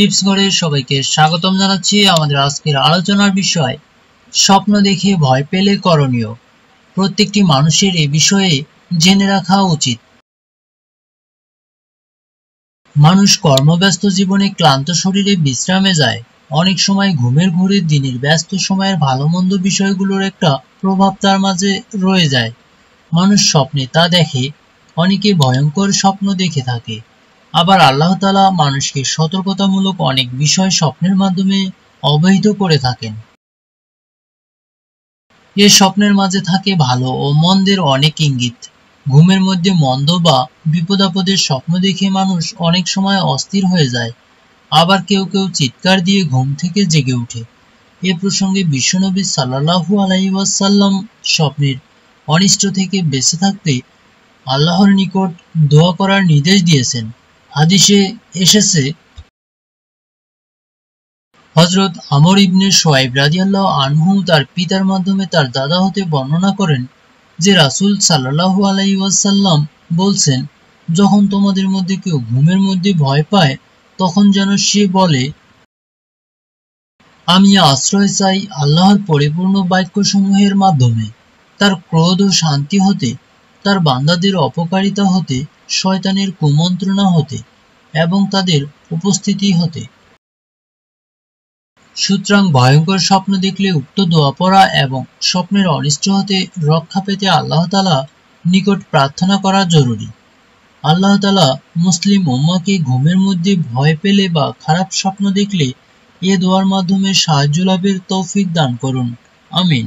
Tips ঘরে সবাইকে স্বাগতম জানাচ্ছি আমাদের আজকের আলোচনার বিষয়, স্বপ্ন দেখে ভয় পেলে করণীয়। প্রত্যেকটি মানুষের এ বিষয়ে জেনে রাখা উচিত। মানুষ কর্মব্যস্ত জীবনে ক্লান্ত শরীরে বিশ্রামে যায়। অনেক সময় ঘুমের ঘুরে দিনের ব্যস্ত সময়ের ভালো মন্দ বিষয়গুলোর একটা প্রভাব তার মাঝে রয়ে যায়। মানুষ স্বপ্নে তা দেখে, অনেকে ভয়ঙ্কর স্বপ্ন দেখে থাকে। আবার আল্লাহ তালা মানুষকে সতর্কতামূলক অনেক বিষয় স্বপ্নের মাধ্যমে অবহিত করে থাকেন। এ স্বপ্নের মাঝে থাকে ভালো ও মন্দের অনেক ইঙ্গিত। ঘুমের মধ্যে মন্দ বা বিপদাপদের স্বপ্ন দেখে মানুষ অনেক সময় অস্থির হয়ে যায়। আবার কেউ কেউ চিৎকার দিয়ে ঘুম থেকে জেগে ওঠে। এ প্রসঙ্গে বিশ্বনবী সাল্লাহু আলাইসাল্লাম স্বপ্নের অনিষ্ট থেকে বেঁচে থাকতে আল্লাহর নিকট দোয়া করার নির্দেশ দিয়েছেন। হাদিসে এসেছে হজরত আমর ইবনে সোয়াইব রাজিয়াল্লাহ আনহু তার পিতার মাধ্যমে তার দাদা হতে বর্ণনা করেন যে রাসুল সাল্লাহু আলাই ওয়াসাল্লাম বলছেন, যখন তোমাদের মধ্যে কেউ ঘুমের মধ্যে ভয় পায়, তখন যেন সে বলে, আমি আশ্রয় চাই আল্লাহর পরিপূর্ণ বাক্যসমূহের মাধ্যমে। তার ক্রোধ ও শান্তি হতে, তার বান্দাদের অপকারিতা হতে শয়তানের কুমন্ত্রণা হতে এবং তাদের উপস্থিতি হতে। সুতরাং ভয়ঙ্কর স্বপ্ন দেখলে উক্ত দোয়া পড়া এবং স্বপ্নের অনিষ্ট হতে রক্ষা পেতে আল্লাহ তালা নিকট প্রার্থনা করা জরুরি। আল্লাহ তালা মুসলিম উম্মাকে ঘুমের মধ্যে ভয় পেলে বা খারাপ স্বপ্ন দেখলে এ দোয়ার মাধ্যমে সাহায্য লাভের তৌফিক দান করুন। আমিন।